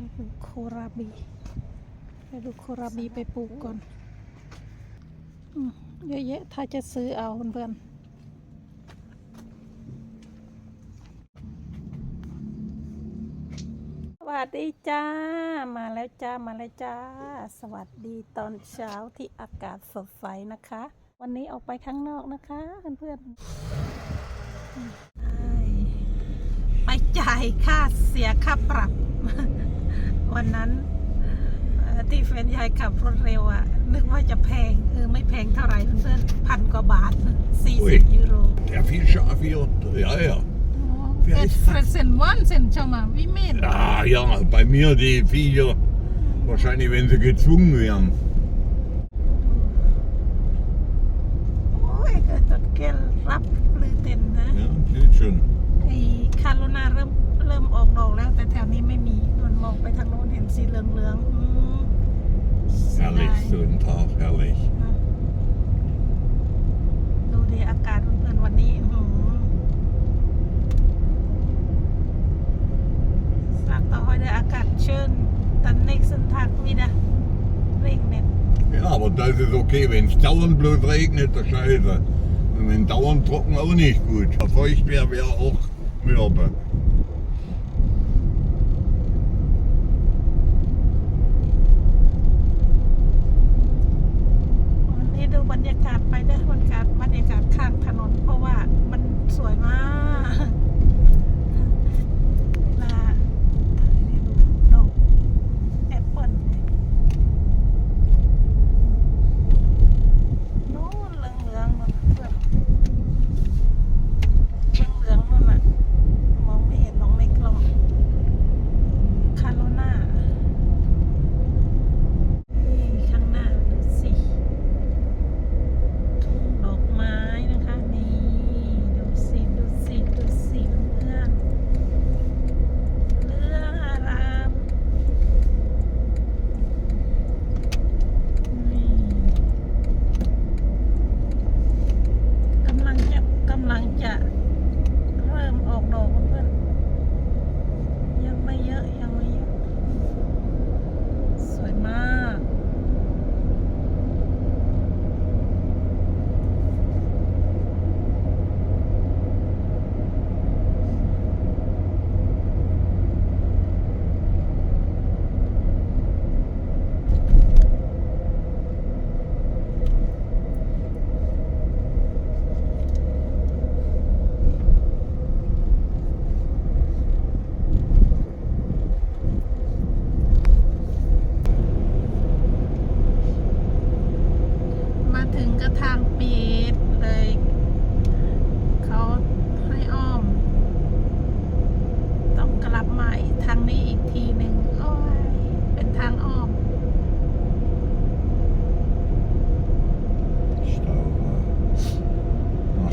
นี่คือโคราบีไปดูโคราบีไปปลูกก่อนเยอะแยะถ้าจะซื้อเอาเพื่อนสวัสดีจ้า มาแล้วจ้า มาแล้วจ้า สวัสดีตอนเช้าที่อากาศสดใสนะคะ วันนี้ออกไปข้างนอกนะคะเพื่อนๆอืมไปจ่ายค่าเสียค่าปรับ วันนั้นเอ่อที่แฟนยายขับรถเร็วอะนึกว่าจะแพงเออไม่แพงเท่าไหร่เพื่อนๆพันกว่าบาทอุ้ย40ยูโร Der viel Schaf hier. Ja, ja. เอ็ดเฟรเซนวันเซนชมาวิเมน Ah, ja, bei mir die Viecher. Wahrscheinlich, wenn sie gezwungen wären. โอ้ยก็จดเกลรับปลือเต็นนะ Ja, geht schon. ไอ้คาโรนาเริ่มเริ่มออกดอกแล้วแต่แถวนี้ไม่มี มันมองไปทางโน้นเห็นสีเหลืองเหลืองๆอืมเสียดาย Herrlich, so ein Tag, herrlich. ดูดีอากาศเพื่อนๆวันนี้อื้อหือ Sagt auch heute Akat schön. Dann nächsten Tag wieder regnet. Ja, aber das ist okay. Wenn es dauernd bloß regnet, der Scheiße. Und wenn dauernd trocken auch nicht gut. Feucht wäre wäre auch mürbe.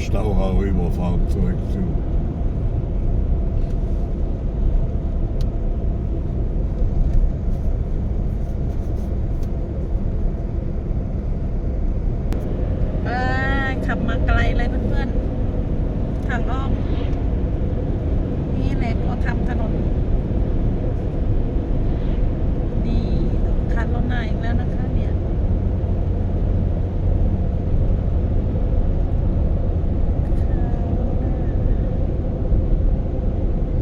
Nach Staucher rüberfahren zurück zu. ขับมาไกลเลยเพื่อนๆ ทางอ้อมนี่แหละพอทำถนน ดีคันรถหน้าอีกแล้วนะคะเนี่ย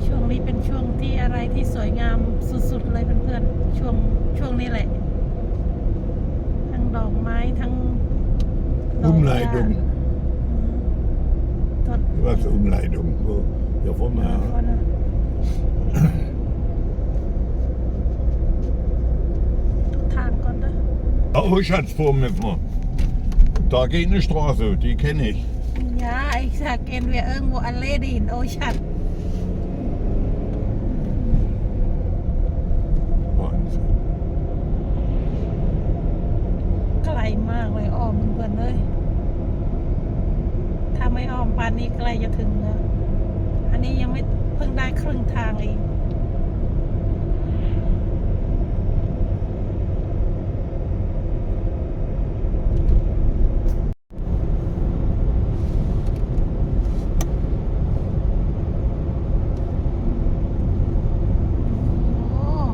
ช่วงนี้เป็นช่วงที่อะไรที่สวยงามสุดๆเลยเพื่อนๆ ช่วงช่วงนี้แหละ ทั้งดอกไม้ ทั้งดอกหญ้า Umleitung. ต้น Was Umleitung? Wo? Hier vorne. มา ja. คนน่ะดูทางก่อนนะ Da Huschatzform müssen wir. Da geht eine Straße, die kenne ich. ยาไอ้สาเกนเวียเอิงวัวอันเลดีนโอชัน Wahnsinn. ไกล มากเลยอ้อมเพื่อนเลยถ้าไม่อ้อมปานนี้ใกล้จะถึงแล้วอันนี้ยังไม่เพิ่งได้ครึ่งทางเองโอ้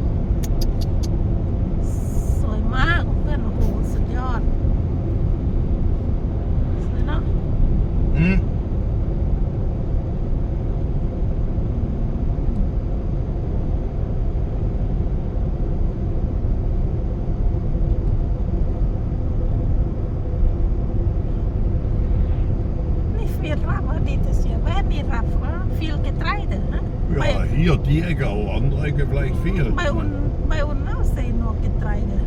vier Ecke, aber andere Ecke vielleicht vier. ใบอุ่นใบอุ่นเอาใส่หนวกกินไตรเนี่ย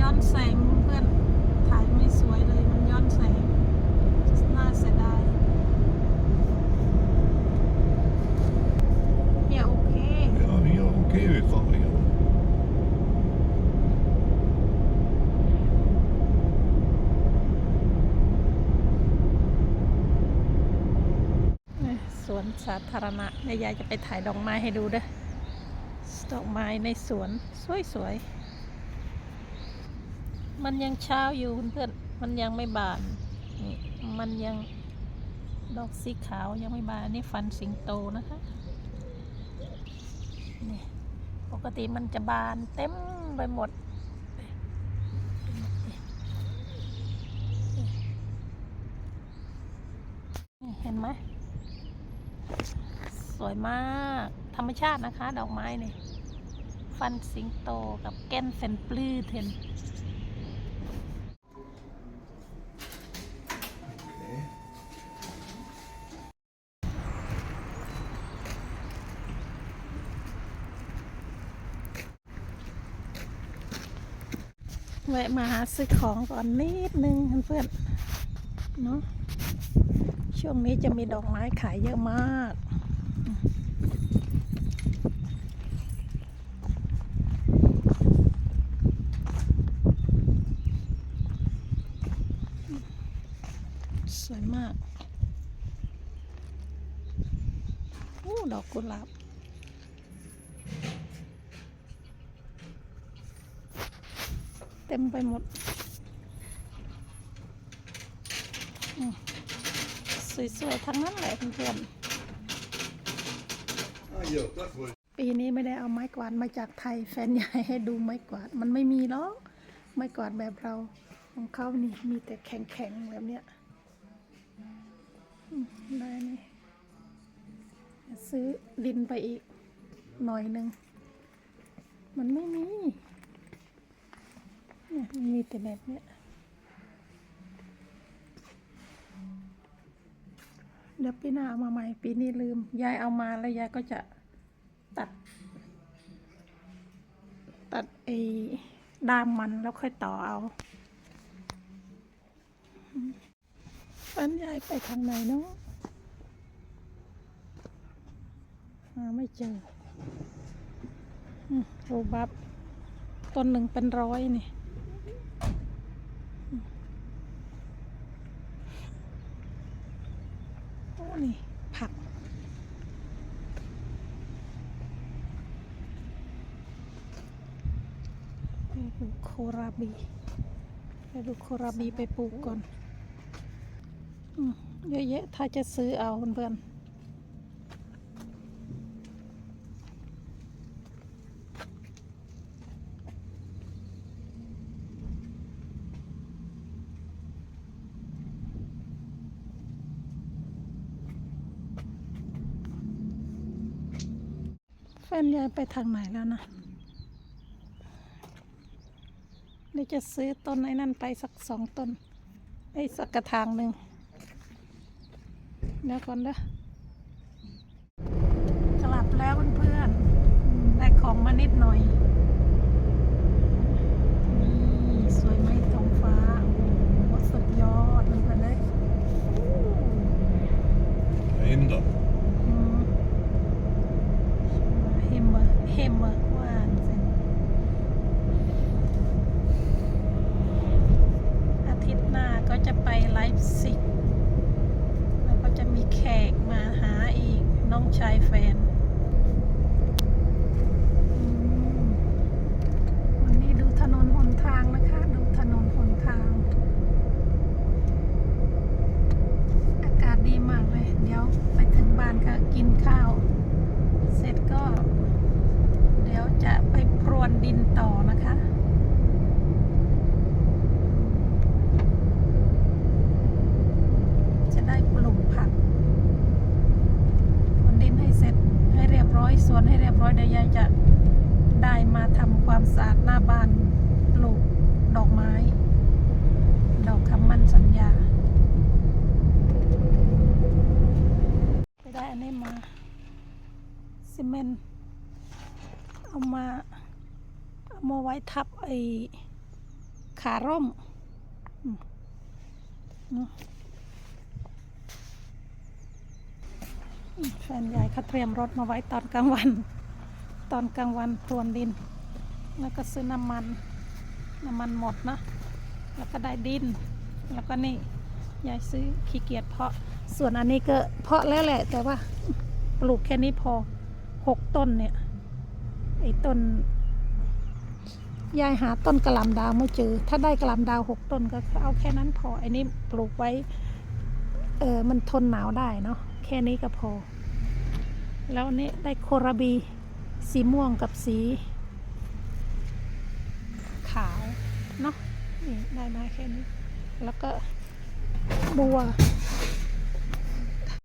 ย้อนแสงเพื่อนถ่ายไม่สวยเลยมันย้อนแสง น่าเสียดายเนี่ยโอเค Ja, hier, okay, wir fahren hier. เนี่ยส วนสาธารณะแม่ยายจะไปถ่ายดอกไม้ให้ดูเด้อดอกไม้ในสวนสวยๆ มันยังเช้าอยู่เพื่อนๆมันยังไม่บานนี่มันยังดอกสีขาวยังไม่บานนี่ฟันสิงโตนะคะนี่ปกติมันจะบานเต็มไปหมดเห็นไหม สวยมาก ธรรมชาตินะคะ ดอกไม้เนี่ย ฟันสิงโตกับแก้นเซนปลื้อเทนแวะมาหาซื้อของก่อนนิดนึงเพื่อนเนาะช่วงนี้จะมีดอกไม้ขายเยอะมาก สวยมาก อกกุหลาบเต็มไปหมด สวยๆ ทั้งนั้นแหละเพื่อนๆปีนี้ไม่ได้เอาไม้กวาดมาจากไทยแฟนใหญ่ให้ดูไม้กวาด มันไม่มีหรอกไม้กวาดแบบเราของเขานี่มีแต่แข็งๆแบบเนี้ยได้นี่ ซื้อดินไปอีกหน่อยหนึ่ง มันไม่มี เนี่ยมันมีแต่แบบเนี้ยเดี๋ยวปีหน้าเอามาใหม่ ปีนี้ลืม ยายเอามาแล้วยายก็จะตัด ตัดไอ้ด้ามมันแล้วค่อยต่อเอาฟันยายไปทางไหนเนาะ หาไม่เจอโรบับต้นหนึ่งเป็นร้อยนี่โอ้นี่ ผัก ไปดูโคราบี ไปดูโคราบีไปปลูกก่อนเยอะแยะถ้าจะซื้อเอาเพื่อนๆ นยายไปทางไหนแล้วนะเดี๋ยวจะซื้อต้นไอ้นั่นไปสักสองต้น ไอ้สักกระถางหนึ่งเดี๋ยวก่อนเด้อกลับแล้วเพื่อนๆได้ของมานิดหน่อย นี่สวยไหมท้องฟ้า โอ้โหสุดยอดเพื่อนๆเลย dahinter. อืมเฮมเบอร์เฮมเบอร์ว่าสิอาทิตย์หน้าก็จะ ไปไลฟ์ซิกแล้วก็จะมีแขกมาหาอีกน้องชายแฟนอืมวันนี้ดูถนนหนทางนะคะ ดูถนนหนทาง อากาศดีมากเลย เดี๋ยวไปถึงบ้านก็กินข้าว เสร็จก็ เดี๋ยวจะไปพรวนดินต่อนะคะ ทำความสะอาดหน้าบ้านปลูกดอกไม้ ดอกคำมั่นสัญญา ไปได้อันนี้มาซีเมนเอามาเอามาไว้ทับไอ้ขาร่มอืมเนอะอืมแฟนใหญ่เขาเตรียมรถมาไว้ตอนกลางวัน ตอนกลางวันพรวนดิน แล้วก็ซื้อน้ำมัน น้ำมันหมดนะแล้วก็ได้ดิน แล้วก็นี่ยายซื้อขี้เกียจเพาะ ส่วนอันนี้ก็เพาะแล้วแหละ แต่ว่าปลูกแค่นี้พอ หกต้นเนี่ย ไอ้ต้น ยายหาต้นกระลำดาวไม่เจอ ถ้าได้กระลำดาวหกต้นก็เอาแค่นั้นพอไอ้นี้ปลูกไว้ เออมันทนหนาวได้เนาะ แค่นี้ก็พอ แล้วนนี้ได้โคราบี สีม่วงกับสี ขาว เนาะนี่ได้มาแค่นี้ แล้วก็บัว